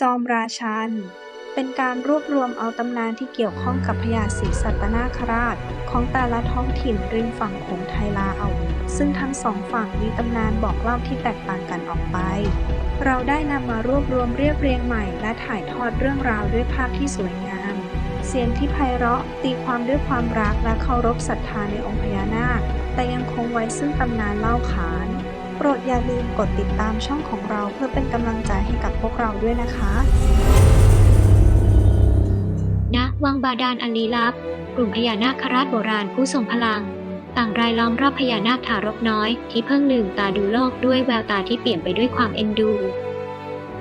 จอมราชัน เป็นการรวบรวมเอาตำนานที่เกี่ยวข้องกับพญาศรีสัตนาคราช ของแต่ละท้องถิ่นริมฝั่งโขงไทยลาว ซึ่งทั้งสองฝั่งมีตำนานบอกเล่าที่แตกต่างกันออกไป เราได้นำมารวบรวมเรียบเรียงใหม่และถ่ายทอดเรื่องราวด้วยภาพที่สวยงาม เสียงที่ไพเราะตีความด้วยความรักและเคารพศรัทธาในองค์พญานาค แต่ยังคงไว้ซึ่งตำนานเล่าขาน ปรดอย่าลืมกดติดตามช่องของเราเพื่อเป็นกำลังใจให้กับพวกเราด้วยนะคะ ณ วังบาดาลอันลี้ลับ กลุ่มพญานาคราชโบราณผู้ทรงพลัง ต่างรายล้อมรอบพญานาคทารกน้อย ที่เพิ่งลืมตาดูโลกด้วยแววตาที่เปลี่ยนไปด้วยความเอ็นดู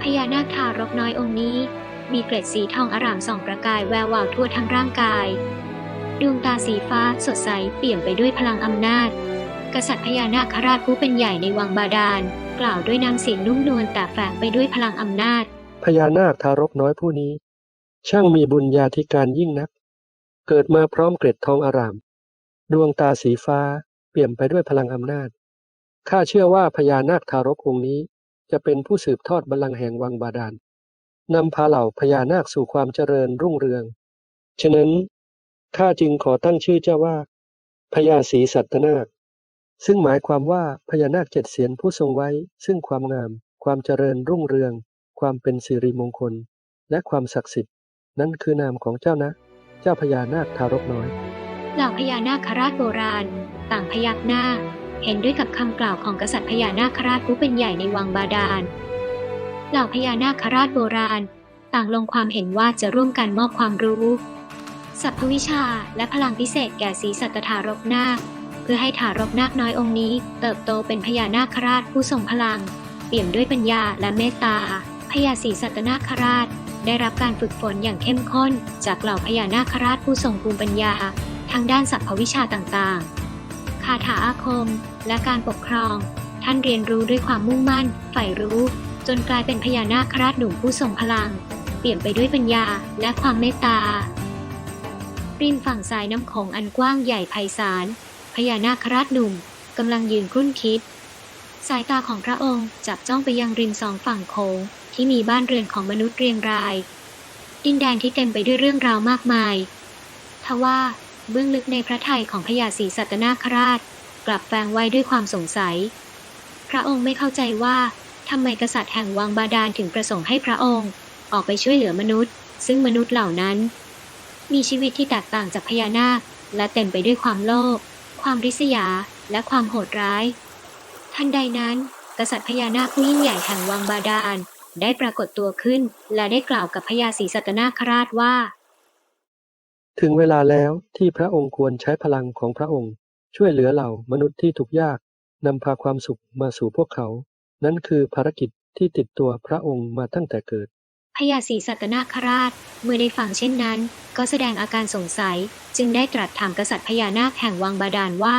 พญานาคทารกน้อยองค์นี้ มีเกล็ดสีทองอร่ามส่องประกายแวววาวทั่วทั้งร่างกาย ดวงตาสีฟ้าสดใสเปลี่ยมไปด้วยพลังอำนาจ กษัตริย์พญานาคราชผู้เป็นใหญ่ในวังบาดาล กล่าวด้วยน้ำเสียงนุ่มนวลแต่แฝงไปด้วยพลังอำนาจ พญานาคทารกน้อยผู้นี้ ช่างมีบุญญาธิการยิ่งนัก เกิดมาพร้อมเกร็ดทองอาราม ดวงตาสีฟ้า เปี่ยมไปด้วยพลังอำนาจข้าเชื่อว่าพญานาคทารกองค์นี้จะเป็นผู้สืบทอดบัลลังก์แห่งวังบาดาลนำพาเหล่าพญานาคสู่ความเจริญรุ่งเรือง ฉะนั้นข้าจึงขอตั้งชื่อเจ้าว่าพญาศรีสัตนาค ซึ่งหมายความว่าพญานาคเจ็ดเสียนผู้ทรงไว้ ซึ่งความงาม ความเจริญรุ่งเรือง ความเป็นสิริมงคล และความศักดิ์สิทธิ์ นั่นคือนามของเจ้านะ เจ้าพญานาคทารกน้อยเหล่าพญานาคราชโบราณ ต่างพยักหน้า เห็นด้วยกับคำกล่าวของกษัตริย์พญานาคราชผู้เป็นใหญ่ในวังบาดาลเหล่าพญานาคราชโบราณ ต่างลงความเห็นว่าจะร่วมกันมอบความรู้ สัพพวิชาและพลังพิเศษแก่สีสัตทารกนาค พื่อให้ทารกนาคน้อยองค์นี้ เติบโตเป็นพญานาคราชผู้ทรงพลัง เปี่ยมด้วยปัญญาและเมตตาพญาศรีสัตนาคราช ได้รับการฝึกฝนอย่างเข้มข้น จากเหล่าพญานาคราชผู้ทรงภูมิปัญญา ทางด้านสัพพวิชาต่างๆ คาถาอาคม และการปกครอง ท่านเรียนรู้ด้วยความมุ่งมั่น ใฝ่รู้ จนกลายเป็นพญานาคราชหนุ่มผู้ทรงพลัง เปี่ยมไปด้วยปัญญาและความเมตตาริมฝั่งสายน้ำโขงอันกว้างใหญ่ไพศาล พญานาคราชหนุ่มกำลังยืนครุ่นคิด สายตาของพระองค์จับจ้องไปยังริมสองฝั่งโขงที่มีบ้านเรือนของมนุษย์เรียงราย ดินแดนที่เต็มไปด้วยเรื่องราวมากมาย ทว่าเบื้องลึกในพระทัยของพญาศรีสัตนาคราช กลับแฝงไว้ด้วยความสงสัย พระองค์ไม่เข้าใจว่าทำไมกษัตริย์แห่งวังบาดาลถึงประสงค์ให้พระองค์ ออกไปช่วยเหลือมนุษย์ ซึ่งมนุษย์เหล่านั้น มีชีวิตที่แตกต่างจากพญานาคและเต็มไปด้วยความโลภ ความริษยา และความโหดร้าย ทันใดนั้น กษัตริย์พญานาคผู้ยิ่งใหญ่แห่งวังบาดาลได้ปรากฏตัวขึ้น และได้กล่าวกับพญาศรีสัตนาคราชว่า ถึงเวลาแล้วที่พระองค์ควรใช้พลังของพระองค์ ช่วยเหลือเหล่ามนุษย์ที่ทุกข์ยากนำพาความสุขมาสู่พวกเขา นั่นคือภารกิจที่ติดตัวพระองค์มาตั้งแต่เกิด พญาศรีสัตนาคราช เมื่อได้ฟังเช่นนั้น ก็แสดงอาการสงสัย จึงได้ตรัสถามกษัตริย์พญานาคแห่งวังบาดาลว่า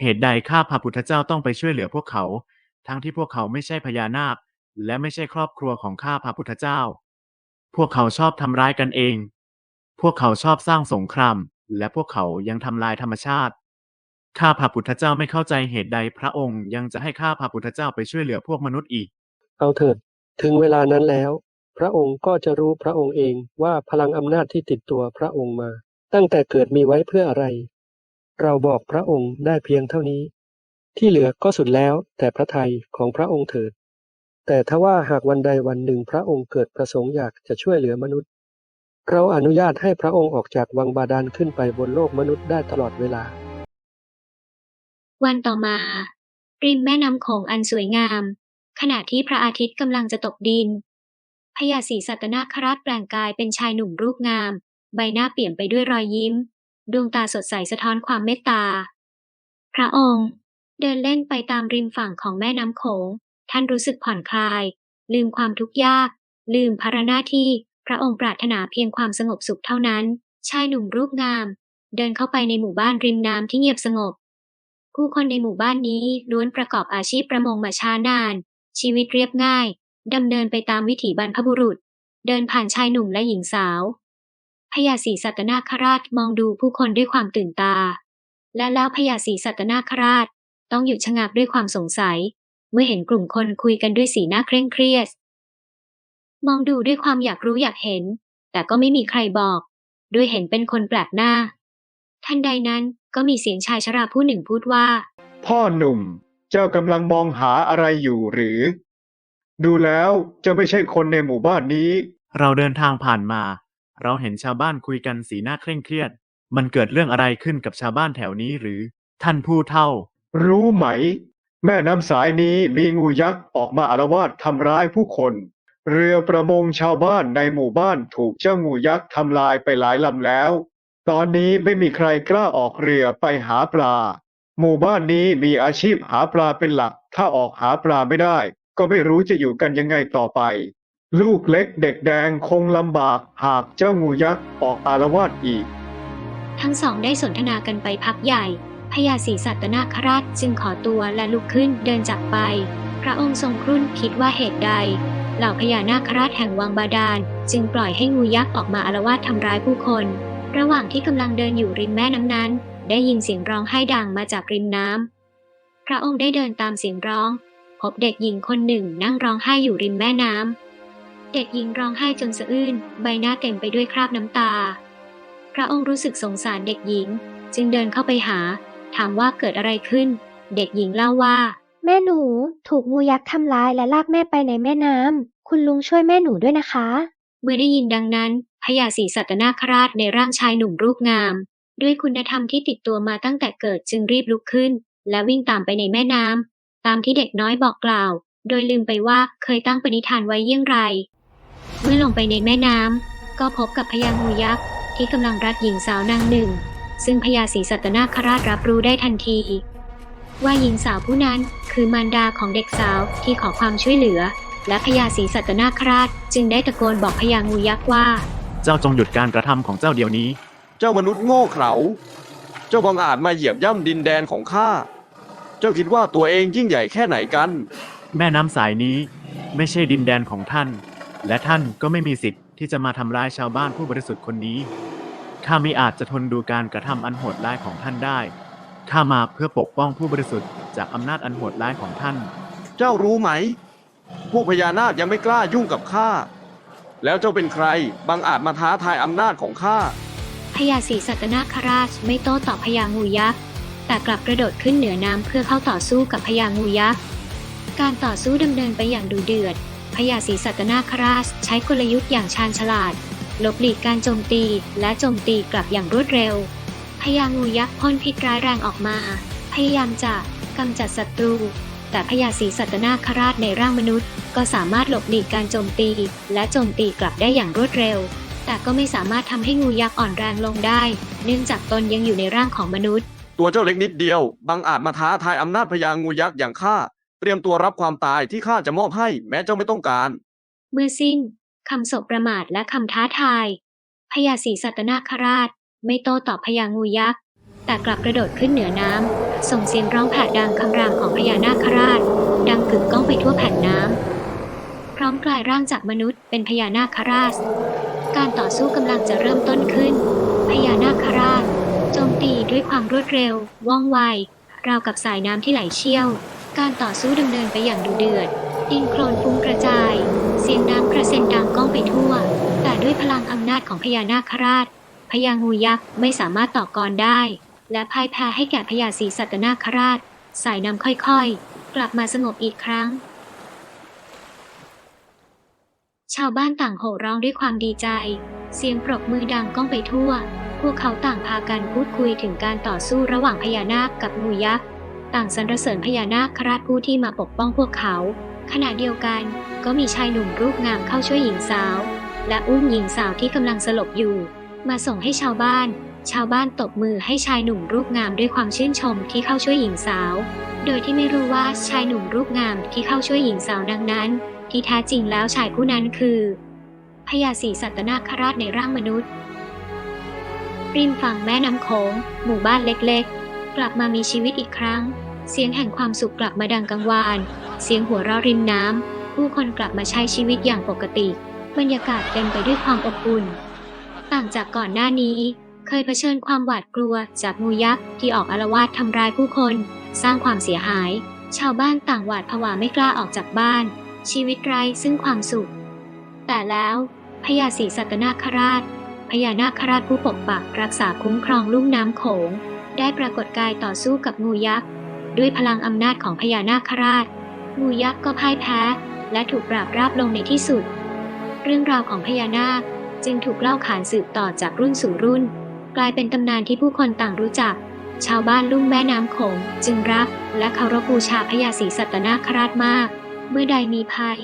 เหตุใดข้าพระพุทธเจ้าต้องไปช่วยเหลือพวกเขา ทั้งที่พวกเขาไม่ใช่พญานาค และไม่ใช่ครอบครัวของข้าพระพุทธเจ้า พวกเขาชอบทำร้ายกันเอง พวกเขาชอบสร้างสงคราม และพวกเขายังทำลายธรรมชาติ ข้าพระพุทธเจ้าไม่เข้าใจเหตุใดพระองค์ยังจะให้ข้าพระพุทธเจ้าไปช่วยเหลือพวกมนุษย์อีก เอาเถิด ถึงเวลานั้นแล้ว พระองค์ก็จะรู้พระองค์เองว่าพลังอำนาจที่ติดตัวพระองค์มา ตั้งแต่เกิดมีไว้เพื่ออะไร เราบอกพระองค์ได้เพียงเท่านี้ ที่เหลือก็สุดแล้วแต่พระทัยของพระองค์เถิด แต่ถ้าว่าหากวันใดวันหนึ่งพระองค์เกิดประสงค์อยากจะช่วยเหลือมนุษย์ เราอนุญาตให้พระองค์ออกจากวังบาดาลขึ้นไปบนโลกมนุษย์ได้ตลอดเวลา วันต่อมาริมแม่น้ำโขงอันสวยงาม ขณะที่พระอาทิตย์กำลังจะตกดิน พญาศรีสัตนาคราชแปลงกายเป็นชายหนุ่มรูปงาม ใบหน้าเปลี่ยนไปด้วยรอยยิ้ม ดวงตาสดใสสะท้อนความเมตตา พระองค์เดินเล่นไปตามริมฝั่งของแม่น้ำโขง ท่านรู้สึกผ่อนคลาย ลืมความทุกข์ยาก ลืมภาระหน้าที่ พระองค์ปรารถนาเพียงความสงบสุขเท่านั้น ชายหนุ่มรูปงาม เดินเข้าไปในหมู่บ้านริมน้ำที่เงียบสงบ ผู้คนในหมู่บ้านนี้ล้วนประกอบอาชีพประมงมาช้านาน ชีวิตเรียบง่าย ดำเนินไปตามวิถีบรรพบุรุษ เดินผ่านชายหนุ่มและหญิงสาวพญาศรีสัตนาคราชมองดูผู้คนด้วยความตื่นตา และแล้วพญาศรีสัตนาคราชต้องหยุดชะงักด้วยความสงสัย เมื่อเห็นกลุ่มคนคุยกันด้วยสีหน้าเคร่งเครียด มองดูด้วยความอยากรู้อยากเห็น แต่ก็ไม่มีใครบอก ด้วยเห็นเป็นคนแปลกหน้า ทันใดนั้นก็มีเสียงชายชราผู้หนึ่งพูดว่า พ่อหนุ่ม เจ้ากำลังมองหาอะไรอยู่หรือ ดูแล้วเจ้าไม่ใช่คนในหมู่บ้านนี้ เราเดินทางผ่านมา เราเห็นชาวบ้านคุยกันสีหน้าเคร่งเครียด มันเกิดเรื่องอะไรขึ้นกับชาวบ้านแถวนี้หรือ ท่านผู้เฒ่า รู้ไหม แม่น้ำสายนี้มีงูยักษ์ออกมาอาละวาดทำร้ายผู้คน เรือประมงชาวบ้านในหมู่บ้านถูกเจ้างูยักษ์ทำลายไปหลายลำแล้ว ตอนนี้ไม่มีใครกล้าออกเรือไปหาปลา หมู่บ้านนี้มีอาชีพหาปลาเป็นหลัก ถ้าออกหาปลาไม่ได้ ก็ไม่รู้จะอยู่กันยังไงต่อไป ลูกเล็กเด็กแดงคงลำบากหากเจ้างูยักษ์ออกอาละวาดอีก ทั้งสองได้สนทนากันไปพักใหญ่พญาศรีสัตนาคราชจึงขอตัวและลุกขึ้นเดินจากไป พระองค์ทรงครุ่นคิดว่าเหตุใด เหล่าพญานาคราชแห่งวังบาดาล จึงปล่อยให้งูยักษ์ออกมาอาละวาดทำร้ายผู้คน ระหว่างที่กำลังเดินอยู่ริมแม่น้ำนั้น ได้ยินเสียงร้องไห้ดังมาจากริมน้ำพระองค์ได้เดินตามเสียงร้อง พบเด็กหญิงคนหนึ่งนั่งร้องไห้อยู่ริมแม่น้ำ เด็กหญิงร้องไห้จนสะอื้น ใบหน้าเต็มไปด้วยคราบน้ำตา พระองค์รู้สึกสงสารเด็กหญิง จึงเดินเข้าไปหา ถามว่าเกิดอะไรขึ้น เด็กหญิงเล่าว่า แม่หนูถูกงูยักษ์ทำร้ายและลากแม่ไปในแม่น้ำ คุณลุงช่วยแม่หนูด้วยนะคะ เมื่อได้ยินดังนั้นพญาศรีสัตนาคราชในร่างชายหนุ่มรูปงาม ด้วยคุณธรรมที่ติดตัวมาตั้งแต่เกิดจึงรีบลุกขึ้น และวิ่งตามไปในแม่น้ำ ตามที่เด็กน้อยบอกกล่าว โดยลืมไปว่าเคยตั้งปณิธานไว้เยี่ยงไร เมื่อลงไปในแม่น้ำก็พบกับพญางูยักษ์ที่กำลังรัดหญิงสาวนางหนึ่ง ซึ่งพญาศรีสัตนาคราชรับรู้ได้ทันที ว่าหญิงสาวผู้นั้นคือมารดาของเด็กสาวที่ขอความช่วยเหลือ และพญาศรีสัตนาคราชจึงได้ตะโกนบอกพญางูยักษ์ว่า เจ้าจงหยุดการกระทำของเจ้าเดี๋ยวนี้ เจ้ามนุษย์โง่เขลาเจ้าบังอาจมาเหยียบย่ำดินแดนของข้า เจ้าคิดว่าตัวเองยิ่งใหญ่แค่ไหนกัน แม่น้ำสายนี้ไม่ใช่ดินแดนของท่าน และท่านก็ไม่มีสิทธิ์ที่จะมาทำร้ายชาวบ้านผู้บริสุทธิ์คนนี้ ข้าไม่อาจจะทนดูการกระทำอันโหดร้ายของท่านได้ ข้ามาเพื่อปกป้องผู้บริสุทธิ์จากอำนาจอันโหดร้ายของท่าน เจ้ารู้ไหม พวกพญานาคยังไม่กล้ายุ่งกับข้า แล้วเจ้าเป็นใคร บังอาจมาท้าทายอำนาจของข้า พญาศรีสัตนาคราชไม่โต้ตอบพญางูยักษ์ แต่กลับกระโดดขึ้นเหนือน้ำเพื่อเข้าต่อสู้กับพญางูยักษ์ การต่อสู้ดำเนินไปอย่างดุเดือด พญาศรีสัตนาคราชใช้กลยุทธ์อย่างชาญฉลาดหลบหลีกการโจมตีและโจมตีกลับอย่างรวดเร็ว พญางูยักษ์พ่นพิษร้ายแรงออกมา พยายามจะกำจัดศัตรู แต่พญาศรีสัตนาคราชในร่างมนุษย์ ก็สามารถหลบหลีกการโจมตี และโจมตีกลับได้อย่างรวดเร็ว แต่ก็ไม่สามารถทำให้งูยักษ์อ่อนแรงลงได้ เนื่องจากตนยังอยู่ในร่างของมนุษย์ ตัวเจ้าเล็กนิดเดียว บังอาจมาท้าทายอำนาจพญางูยักษ์อย่างข้า เตรียมตัวรับความตายที่ข้าจะมอบให้แม้เจ้าไม่ต้องการเมื่อสิ้นคำสบประมาทและคำท้าทาย พญาศรีสัตนาคราช ไม่โต้ตอบพญางูยักษ์ แต่กลับกระโดดขึ้นเหนือน้ำ ส่งเสียงร้องแผดดังคำรามของพญานาคราช ดังกึกก้องไปทั่วแผ่นน้ำ พร้อมกลายร่างจากมนุษย์เป็นพญานาคราช การต่อสู้กำลังจะเริ่มต้นขึ้น พญานาคราช โจมตีด้วยความรวดเร็ว ว่องไว ราวกับสายน้ำที่ไหลเชี่ยว การต่อสู้ดำเนินไปอย่างดุเดือด ดินโคลนฟุ้งกระจาย เสียงน้ำกระเซ็นดังก้องไปทั่ว แต่ด้วยพลังอำนาจของพญานาคราช พญางูยักษ์ไม่สามารถต่อกรได้ และพ่ายแพ้ให้แก่พญาศรีสัตนาคราช สายน้ำค่อยๆ กลับมาสงบอีกครั้ง ชาวบ้านต่างโห่ร้องด้วยความดีใจ เสียงปรบมือดังก้องไปทั่ว พวกเขาต่างพากันพูดคุยถึงการต่อสู้ระหว่างพญานาคกับงูยักษ์ ต่างสรรเสริญพญานาคราชผู้ที่มาปกป้องพวกเขา ขณะเดียวกันก็มีชายหนุ่มรูปงามเข้าช่วยหญิงสาว และอุ้มหญิงสาวที่กำลังสลบอยู่ มาส่งให้ชาวบ้าน ชาวบ้านตบมือให้ชายหนุ่มรูปงามด้วยความชื่นชมที่เข้าช่วยหญิงสาว โดยที่ไม่รู้ว่าชายหนุ่มรูปงามที่เข้าช่วยหญิงสาวดังนั้น ที่แท้จริงแล้วชายผู้นั้นคือพญาศรีสัตนาคราชในร่างมนุษย์ ริมฝั่งแม่น้ำโขงหมู่บ้านเล็กๆ กลับมามีชีวิตอีกครั้ง เสียงแห่งความสุขกลับมาดังกังวาน เสียงหัวเราะริมน้ำผู้คนกลับมาใช้ชีวิตอย่างปกติ บรรยากาศเต็มไปด้วยความอบอุ่น ต่างจากก่อนหน้านี้ เคยเผชิญความหวาดกลัวจากงูยักษ์ที่ออกอาละวาดทำร้ายผู้คน สร้างความเสียหาย ชาวบ้านต่างหวาดผวาไม่กล้าออกจากบ้าน ชีวิตไร้ซึ่งความสุข แต่แล้วพญาศรีสัตนาคราช พญานาคราชผู้ปกปักรักษาคุ้มครองลุ่มน้ำโขง ได้ปรากฏกายต่อสู้กับงูยักษ์ ด้วยพลังอำนาจของพญานาคราช งูยักษ์ก็พ่ายแพ้ และถูกปราบราบลงในที่สุด เรื่องราวของพญานาคจึงถูกเล่าขานสืบต่อจากรุ่นสู่รุ่น กลายเป็นตำนานที่ผู้คนต่างรู้จัก ชาวบ้านลุ่มแม่น้ำโขง จึงรัก และเคารพบูชาพญาศรีสัตนาคราชมาก เมื่อใดมีภัย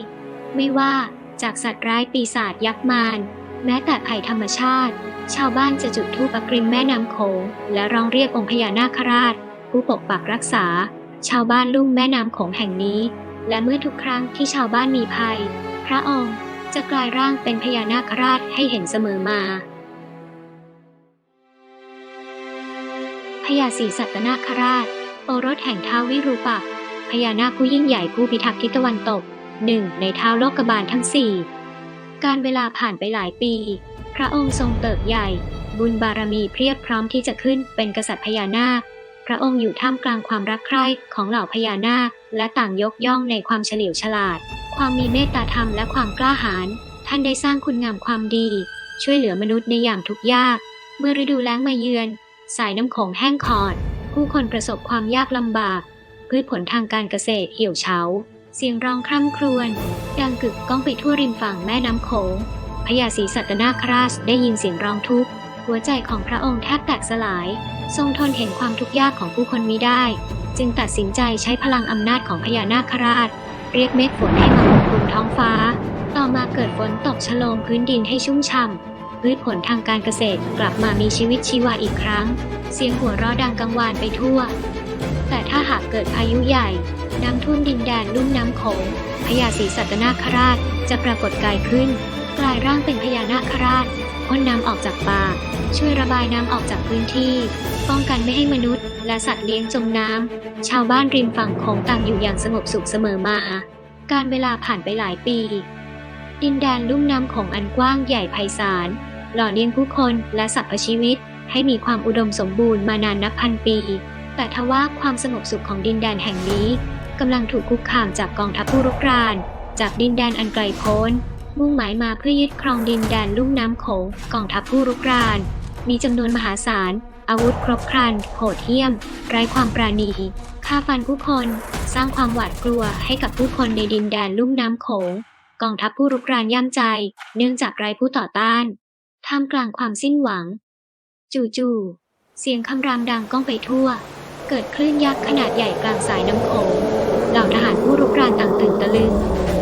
ไม่ว่าจากสัตว์ร้ายปีศาจยักษ์มาร แม้แต่ภัยธรรมชาติ ชาวบ้านจะจุดธูปกริมแม่น้ำโขงและร้องเรียกองค์พญานาคราช ผู้ปกปักรักษา ชาวบ้านลุ่มแม่น้ำโขงแห่งนี้ และเมื่อทุกครั้งที่ชาวบ้านมีภัย พระองค์จะกลายร่างเป็นพญานาคราชให้เห็นเสมอมาพญาศรีสัตนาคราช โอรสแห่งท้าววิรูปักษ์พญานาคผู้ยิ่งใหญ่ผู้พิทักษ์ทิศตะวันตกหนึ่งในท้าวโลกบาลทั้งสี่ การเวลาผ่านไปหลายปี พระองค์ทรงเติบใหญ่ บุญบารมีเพียบพร้อมที่จะขึ้นเป็นกษัตริย์พญานาค พระองค์อยู่ท่ามกลางความรักใคร่ของเหล่าพญานาค และต่างยกย่องในความเฉลียวฉลาด ความมีเมตตาธรรมและความกล้าหาญ ท่านได้สร้างคุณงามความดี ช่วยเหลือมนุษย์ในยามทุกข์ยาก เมื่อฤดูแล้งมาเยือน สายน้ำโขงแห้งขอด ผู้คนประสบความยากลำบาก พืชผลทางการเกษตรเหี่ยวเฉา เสียงร้องคร่ำครวญดังกึกก้องไปทั่วริมฝั่งแม่น้ำโขงพญาศรีสัตนาคราชได้ยินเสียงร้องทุกข์ หัวใจของพระองค์แทบแตกสลาย ทรงทนเห็นความทุกข์ยากของผู้คนมิได้ จึงตัดสินใจใช้พลังอำนาจของพญานาคราช เรียกเมฆฝนให้มาปกคลุมท้องฟ้า ต่อมาเกิดฝนตกชะโลมพื้นดินให้ชุ่มฉ่ำพืชผลทางการเกษตรกลับมามีชีวิตชีวาอีกครั้ง เสียงหัวเราะดังกังวานไปทั่ว แต่ถ้าหากเกิดพายุใหญ่ น้ำท่วมดินแดนลุ่มน้ำโขงพญาศรีสัตนาคราชจะปรากฏกายขึ้น กลายร่างเป็นพญานาคราชพ่นน้ำออกจากป่าช่วยระบายน้ำออกจากพื้นที่ ป้องกันไม่ให้มนุษย์ และสัตว์เลี้ยงจมน้ำ ชาวบ้านริมฝั่งโขงต่างอยู่อย่างสงบสุขเสมอมา การเวลาผ่านไปหลายปี ดินแดนลุ่มน้ำโของอันกว้างใหญ่ไพศาล หล่อเลี้ยงผู้คนและสรรพชีวิต ให้มีความอุดมสมบูรณ์มานานนับพันปี แต่ทว่าความสงบสุขของดินแดนแห่งนี้ กำลังถูกคุกคามจากกองทัพผู้รุกราน จากดินแดนอันไกลโพ้น มุ่งหมายมาเพื่อยึดครองดินแดนลุ่มน้ำโขงกองทัพผู้รุกราน มีจำนวนมหาศาล อาวุธครบครัน โหดเหี้ยม ไร้ความปราณีฆ่าฟันผู้คน สร้างความหวาดกลัวให้กับผู้คนในดินแดนลุ่มน้ำโขงกองทัพผู้รุกรานย่ำใจ เนื่องจากไร้ผู้ต่อต้านท่ามกลางความสิ้นหวัง จู่ๆเสียงคำรามดังก้องไปทั่ว เกิดคลื่นยักษ์ขนาดใหญ่กลางสายน้ำโขง เหล่าทหารผู้รุกรานต่างตื่นตะลึง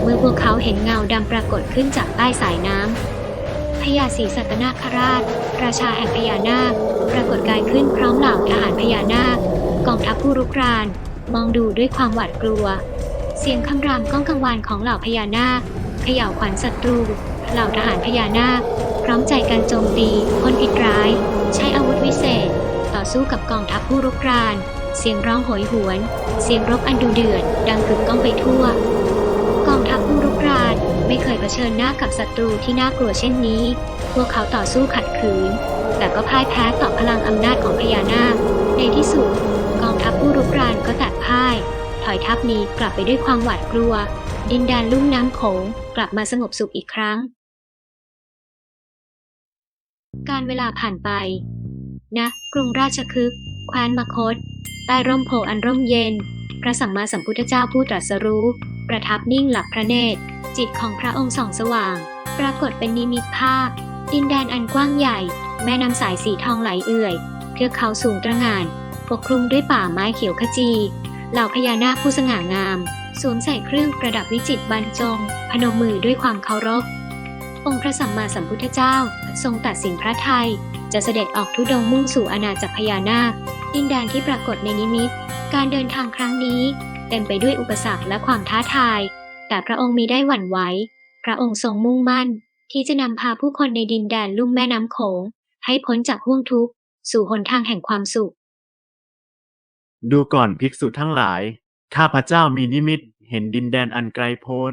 เมื่อพวกเขาเห็นเงาดำปรากฏขึ้นจากใต้สายน้ำพญาศรีสัตนาคราช ราชาแห่งพญานาค ปรากฏกายขึ้นพร้อมเหล่าทหารพญานาค กองทัพผู้รุกราน มองดูด้วยความหวาดกลัว เสียงคำรามก้องกังวานของเหล่าพญานาคเขย่าวขวัญศัตรู เหล่าทหารพญานาค พร้อมใจกันโจมตีคนผิดร้าย ใช้อาวุธวิเศษ ต่อสู้กับกองทัพผู้รุกราน เสียงร้องโหยหวน เสียงรบอันดุเดือด ดังกึกก้องไปทั่ว กองทัพผู้รุกรานไม่เคยเผชิญหน้ากับศัตรูที่น่ากลัวเช่นนี้ พวกเขาต่อสู้ขัดขืน แต่ก็พ่ายแพ้ต่อพลังอำนาจของพญานาค ในที่สุด กองทัพผู้รุกรานก็แตกพ่าย ถอยทัพนี้กลับไปด้วยความหวาดกลัว ดินแดนลุ่มน้ำโขงกลับมาสงบสุขอีกครั้ง การเวลาผ่านไปณกรุงราชคฤห์แคว้นมคต ใต้ร่มโพอันร่มเย็น พระสัมมาสัมพุทธเจ้าผู้ตรัสรู้ ประทับนิ่งหลับพระเนตร จิตของพระองค์ส่องสว่าง ปรากฏเป็นนิมิตภาพ ดินแดนอันกว้างใหญ่ แม่น้ำสายสีทองไหลเอื่อยเทือกเขาสูงตระหง่าน ปกคลุมด้วยป่าไม้เขียวขจี เหล่าพญานาคผู้สง่างาม สวมใส่เครื่องประดับวิจิตรบรรจง พนมมือด้วยความเคารพ องค์พระสัมมาสัมพุทธเจ้าทรงตัดสินพระทัยจะเสด็จออกทุดงมุ่งสู่อาณาจักรพญานาค ดินแดนที่ปรากฏในนิมิต การเดินทางครั้งนี้ เต็มไปด้วยอุปสรรคและความท้าทาย แต่พระองค์มีได้หวั่นไหว พระองค์ทรงมุ่งมั่น ที่จะนำพาผู้คนในดินแดนลุ่มแม่น้ำโขง ให้พ้นจากห่วงทุกข์ สู่หนทางแห่งความสุข ดูก่อนภิกษุทั้งหลาย ข้าพเจ้ามีนิมิต เห็นดินแดนอันไกลโพ้น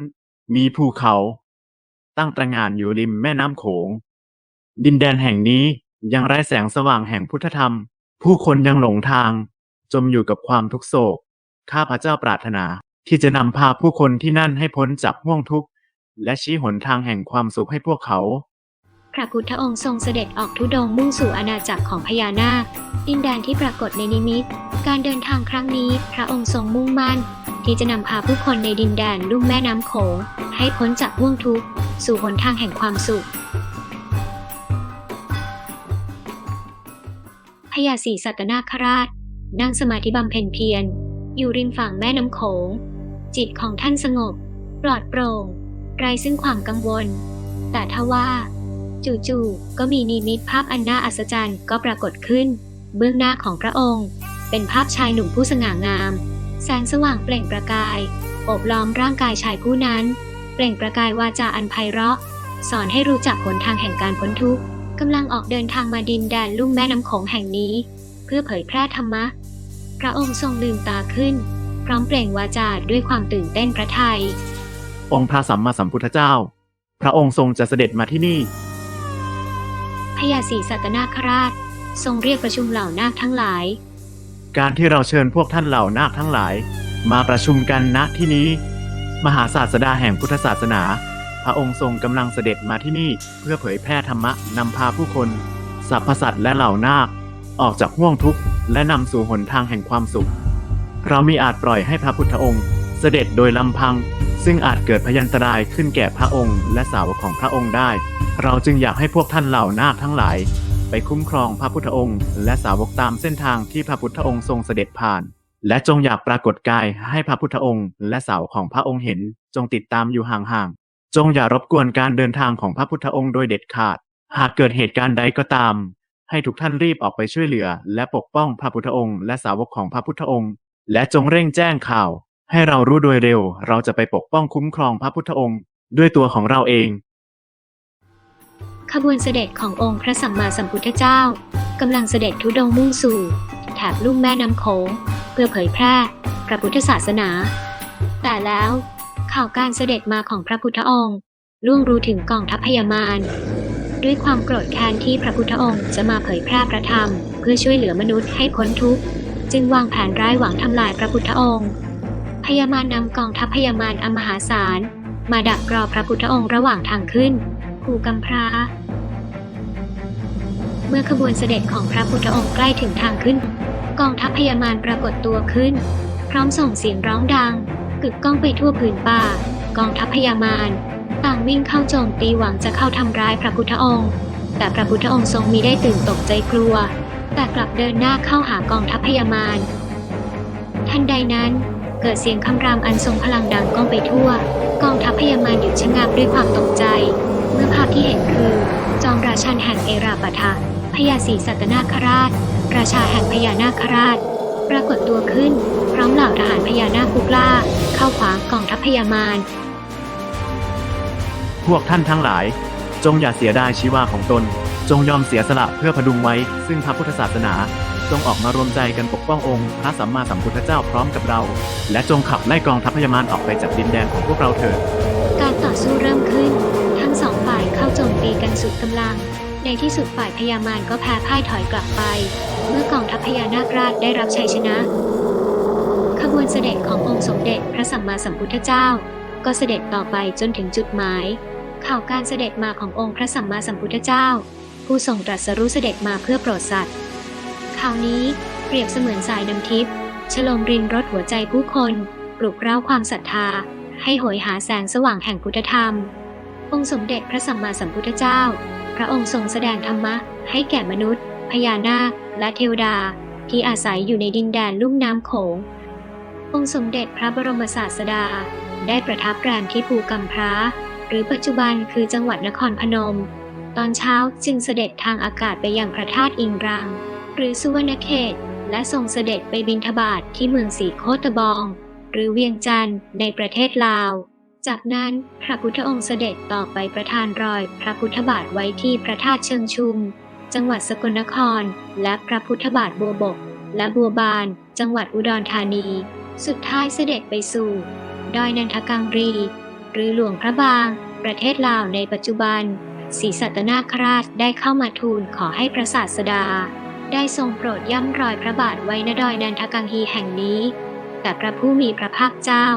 มีภูเขา ตั้งตระหง่านอยู่ริมแม่น้ำโขง ดินแดนแห่งนี้ยังไร้แสงสว่างแห่งพุทธธรรม ผู้คนยังหลงทาง จมอยู่กับความทุกโศก ข้าพระเจ้าปรารถนาที่จะนำพาผู้คนที่นั่นให้พ้นจากห่วงทุกข์ และชี้หนทางแห่งความสุขให้พวกเขาพระพุทธองค์ทรงเสด็จออกทุดงมุ่งสู่อาณาจักรของพญานาค ดินแดนที่ปรากฏในนิมิต การเดินทางครั้งนี้ พระองค์ทรงมุ่งมั่น ที่จะนำพาผู้คนในดินแดนลุ่มแม่น้ำโขงให้พ้นจากห่วงทุกข์ สู่หนทางแห่งความสุข พญาศรีสัตนาคราช นั่งสมาธิบำเพ็ญเพียร อยู่ริมฝั่งแม่น้ำโขง จิตของท่านสงบ ปลอดโปร่ง ไร้ซึ่งความกังวล แต่ทว่า จู่ๆก็มีนิมิตภาพอันน่าอัศจรรย์ก็ปรากฏขึ้น เบื้องหน้าของพระองค์ เป็นภาพชายหนุ่มผู้สง่างาม แสงสว่างเปล่งประกายโอบล้อมร่างกายชายผู้นั้น เปล่งประกายวาจาอันไพเราะ สอนให้รู้จักหนทางแห่งการพ้นทุกข์ กำลังออกเดินทางมาดินแดนลุ่มแม่น้ำโขงแห่งนี้ เพื่อเผยแพร่ธรรมะ พระองค์ทรงลืมตาขึ้น พร้อมเปล่งวาจาด้วยความตื่นเต้นพระทัยองค์พระสัมมาสัมพุทธเจ้า พระองค์ทรงจะเสด็จมาที่นี่ พญาศรีสัตนาคราช ทรงเรียกประชุมเหล่านาคทั้งหลาย การที่เราเชิญพวกท่านเหล่านาคทั้งหลาย มาประชุมกันณที่นี้ มหาศาสดาแห่งพุทธศาสนา พระองค์ทรงกำลังเสด็จมาที่นี่เพื่อเผยแพร่ธรรมะนำพาผู้คนสรรพสัตว์และเหล่านาค ออกจากห่วงทุกข์และนำสู่หนทางแห่งความสุข เรามีอาจปล่อยให้พระพุทธองค์เสด็จโดยลำพัง ซึ่งอาจเกิดพยันตรายขึ้นแก่พระองค์และสาวกของพระองค์ได้ เราจึงอยากให้พวกท่านเหล่านาคทั้งหลาย ไปคุ้มครองพระพุทธองค์ และสาวกตามเส้นทางที่พระพุทธองค์ทรงเสด็จผ่าน และจงอยากปรากฏกายให้พระพุทธองค์ และสาวของพระองค์เห็นจงติดตามอยู่ห่าง จงอย่ารบกวนการเดินทางของพระพุทธองค์โดยเด็ดขาด หากเกิดเหตุการณ์ใดก็ตาม ให้ทุกท่านรีบออกไปช่วยเหลือ และปกป้องพระพุทธองค์และสาวกของพระพุทธองค์ และจงเร่งแจ้งข่าว ให้เรารู้โดยเร็ว เราจะไปปกป้องคุ้มครองพระพุทธองค์ ด้วยตัวของเราเอง ขบวนเสด็จขององค์พระสัมมาสัมพุทธเจ้ากำลังเสด็จทุดงมุ่งสู่แถบลุ่มแม่น้ำโขงเพื่อเผยแพร่พระพุทธศาสนา แต่แล้ว ข่าวการเสด็จมาของพระพุทธองค์ล่วงรู้ถึงกองทัพพยามาร ด้วยความโกรธแค้นที่พระพุทธองค์จะมาเผยแพร่พระธรรม เพื่อช่วยเหลือมนุษย์ให้พ้นทุกข์ จึงวางแผนร้ายหวังทำลายพระพุทธองค์ พยามารนำกองทัพพยามารอัมหาศาล มาดักรอพระพุทธองค์ระหว่างทางขึ้นภูกำพร้าเมื่อขบวนเสด็จของพระพุทธองค์ใกล้ถึงทางขึ้น กองทัพพยามารปรากฏตัวขึ้น พร้อมส่งเสียงร้องดัง กึกก้องไปทั่วผืนป่า กองทัพพยามารต่างวิ่งเข้าโจมตีหวังจะเข้าทำร้ายพระพุทธองค์ แต่พระพุทธองค์ทรงมีได้ตื่นตกใจกลัว แต่กลับเดินหน้าเข้าหากองทัพพยามารทันใดนั้น เกิดเสียงคำรามอันทรงพลังดังก้องไปทั่ว กองทัพพยามารหยุดชะงักด้วยความตกใจ เมื่อภาพที่เห็นคือ จอมราชันแห่งเอราปทะพญาศรีสัตนาคราช ราชาแห่งพญานาคราช ปรากฏตัวขึ้น พร้อมเหล่าทหารพญานาคผู้กล้าเข้าขวางกองทัพพยามารพวกท่านทั้งหลาย จงอย่าเสียดายชีวาของตน จงยอมเสียสละเพื่อพดุงไว้ ซึ่งพระพุทธศาสนา จงออกมารวมใจกันปกป้ององค์ พระสัมมาสัมพุทธเจ้าพร้อมกับเรา และจงขับไล่กองทัพพยามารออกไปจากดินแดนของพวกเราเถิดการต่อสู้เริ่มขึ้น ทั้งสองฝ่ายเข้าโจมตีกันสุดกำลัง ในที่สุดฝ่ายพญามารก็แพ้พ่ายถอยกลับไป เมื่อกองทัพพญานาคราชได้รับชัยชนะ ขบวนเสด็จขององค์สมเด็จพระสัมมาสัมพุทธเจ้า ก็เสด็จต่อไปจนถึงจุดหมาย ข่าวการเสด็จมาขององค์พระสัมมาสัมพุทธเจ้า ผู้ทรงตรัสรู้เสด็จมาเพื่อโปรดสัตว์ข่าวนี้เปรียบเสมือนสายน้ำทิพย์ฉลมรินรถหัวใจผู้คน ปลุกเร้าความศรัทธา ให้โหยหาแสงสว่างแห่งพุทธธรรม องค์สมเด็จพระสัมมาสัมพุทธเจ้า พระองค์ทรงแสดงธรรมะ ให้แก่มนุษย์ พญานาค และเทวดา ที่อาศัยอยู่ในดินแดนลุ่มน้ำโขง องค์สมเด็จพระบรมศาสดา ได้ประทับแรมที่ภูกำพร้า หรือปัจจุบันคือจังหวัดนครพนม ตอนเช้าจึงเสด็จทางอากาศไปยังพระธาตุอิงรัง หรือสุวรรณเขต และทรงเสด็จไปบิณฑบาทที่เมืองสีโคตบอง หรือเวียงจันทร์ในประเทศลาว จากนั้นพระพุทธองค์เสด็จต่อไปประทานรอย พระพุทธบาทไว้ที่พระธาตุเชิงชุม จังหวัดสกลนคร และพระพุทธบาทบัวบก และบัวบาน จังหวัดอุดรธานี สุดท้ายเสด็จไปสู่ ดอยนันทกังรี หรือหลวงพระบาง ประเทศลาวในปัจจุบันศรีสัตนาคราชได้เข้ามาทูลขอให้พระศาสดา ได้ทรงโปรดย่ำรอยพระบาทไว้ณดอยนันทกังฮีแห่งนี้ แต่พระผู้มีพระภาคเจ้า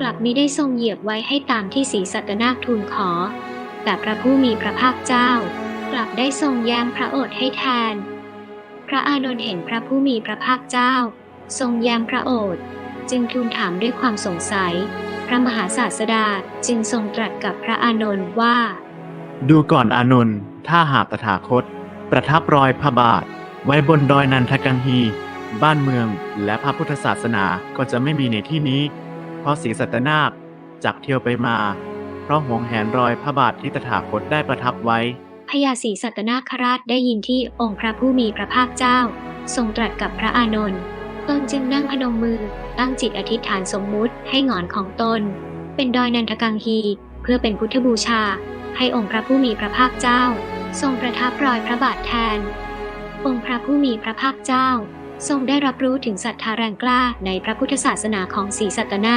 กลับมิได้ทรงเหยียบไว้ให้ตามที่ศรีสัตนาคทูลขอ แต่พระผู้มีพระภาคเจ้า กลับได้ทรงแย้มพระโอษฐ์ให้แทน พระอานนท์เห็นพระผู้มีพระภาคเจ้า ทรงแย้มพระโอษฐ์ จึงทูลถามด้วยความสงสัย พระมหาศาสดาจึงทรงตรัสกับพระอานนท์ว่า ดูก่อนอานนท์ถ้าหากตถาคต ประทับรอยพระบาท ไว้บนดอยนันทกังฮีบ้านเมืองและพระพุทธศาสนาก็จะไม่มีในที่นี้ เพราะศรีสัตนาคจักเที่ยวไปมา เพราะหวงแหนรอยพระบาทที่ตถาคตได้ประทับไว้พญาศรีสัตนคราชได้ยินที่องค์พระผู้มีพระภาคเจ้า ทรงตรัสกับพระอานนท์ ตนจึงนั่งพนมมือตั้งจิตอธิษฐานสมมุติให้หงอนของตน เป็นดอยนันทกังฮีเพื่อเป็นพุทธบูชา ให้องค์พระผู้มีพระภาคเจ้า ทรงประทับรอยพระบาทแทน องค์พระผู้มีพระภาคเจ้า ทรงได้รับรู้ถึงศรัทธาแรงกล้าในพระพุทธศาสนาของศรีสัตนา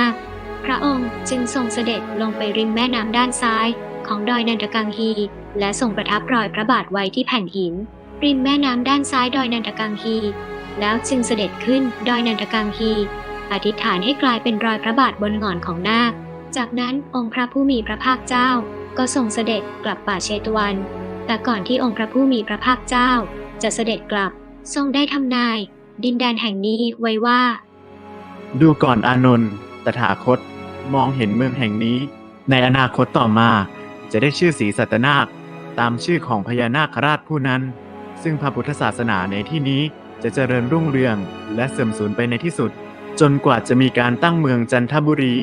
พระองค์จึงทรงเสด็จลงไปริมแม่น้ำด้านซ้ายของดอยนันทกังฮี และทรงประทับรอยพระบาทไว้ที่แผ่นหิน ริมแม่น้ำด้านซ้ายดอยนันทกังฮี แล้วจึงเสด็จขึ้นดอยนันทกังฮีอธิษฐานให้กลายเป็นรอยพระบาทบนหงอนของนาค จากนั้นองค์พระผู้มีพระภาคเจ้า ก็ทรงเสด็จกลับป่าเชตวัน แต่ก่อนที่องค์พระผู้มีพระภาคเจ้า จะเสด็จกลับทรงได้ทำนาย ดินแดนแห่งนี้ไว้ว่า ดูก่อนอานนท์ตถาคตมองเห็นเมืองแห่งนี้ ในอนาคตต่อมา จะได้ชื่อศรีสัตนาค ตามชื่อของพญานาคราชผู้นั้น ซึ่งพระพุทธศาสนาในที่นี้ จะเจริญรุ่งเรืองและเสื่อมสูญไปในที่สุด จนกว่าจะมีการตั้งเมืองจันทบุรี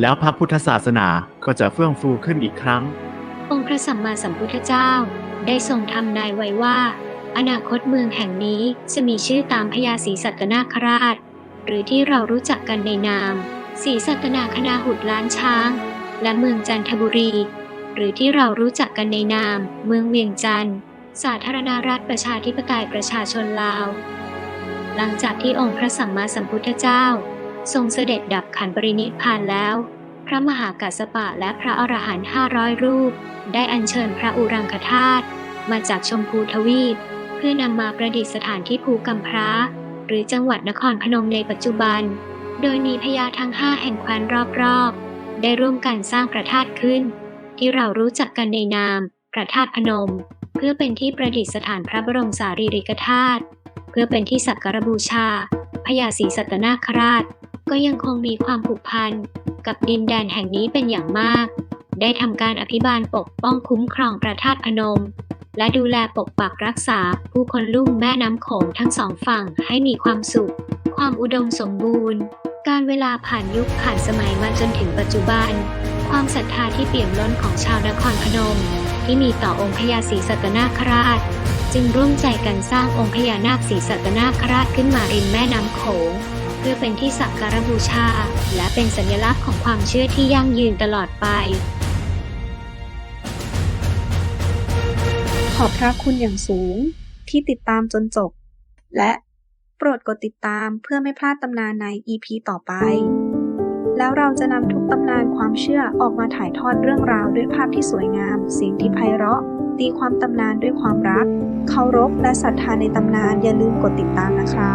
แล้วพระพุทธศาสนาก็จะเฟื่องฟูขึ้นอีกครั้ง องค์พระสัมมาสัมพุทธเจ้าได้ทรงทำนายไว้ว่า อนาคตเมืองแห่งนี้จะมีชื่อตามพญาศรีสัตนาคราช หรือที่เรารู้จักกันในนามศรีสัตนาคณาหุดล้านช้าง และเมืองจันทบุรี หรือที่เรารู้จักกันในนาม เมืองเวียงจันทร์ สาธารณรัฐประชาธิปไตยประชาชนลาว หลังจากที่องค์พระสัมมาสัมพุทธเจ้า ทรงเสด็จดับขันปรินิพานแล้ว พระมหากัสสปะและพระอรหันต์ห้าร้อยรูป ได้อัญเชิญพระอุรังคธาตุมาจากชมพูทวีป เพื่อนำมาประดิษฐานที่ภูกำพร้า หรือจังหวัดนครพนมในปัจจุบัน โดยมีพญาทั้งห้าแห่งแคว้นรอบๆ ได้ร่วมกันสร้างพระธาตุขึ้น ที่เรารู้จักกันในนามพระธาตุพนม เพื่อเป็นที่ประดิษฐานพระบรมสารีริกธาตุเพื่อเป็นที่สักการบูชาพญาศรีสัตนาคราช ก็ยังคงมีความผูกพันกับดินแดนแห่งนี้เป็นอย่างมาก ได้ทำการอภิบาลปกป้องคุ้มครองพระธาตุพนม และดูแลปกปักรักษาผู้คนลุ่มแม่น้ำโขงทั้งสองฝั่งให้มีความสุข ความอุดมสมบูรณ์ การเวลาผ่านยุคผ่านสมัยมาจนถึงปัจจุบัน ความศรัทธาที่เปี่ยมล้นของชาวนครพนม ที่มีต่อองค์พญาศรีสัตนาคราช จึงร่วมใจกันสร้างองค์พญานาคศรีสัตนาคราชขึ้นมาริมแม่น้ำโขง เพื่อเป็นที่สักการบูชา และเป็นสัญลักษณ์ของความเชื่อที่ยั่งยืนตลอดไป ขอบพระคุณอย่างสูงที่ติดตามจนจบ และโปรดกดติดตามเพื่อไม่พลาดตำนานใน EP ต่อไป แล้วเราจะนำทุกตำนานความเชื่อออกมาถ่ายทอดเรื่องราวด้วยภาพที่สวยงาม เสียงที่ไพเราะ ตีความตำนานด้วยความรัก เคารพและศรัทธาในตำนานอย่าลืมกดติดตามนะคะ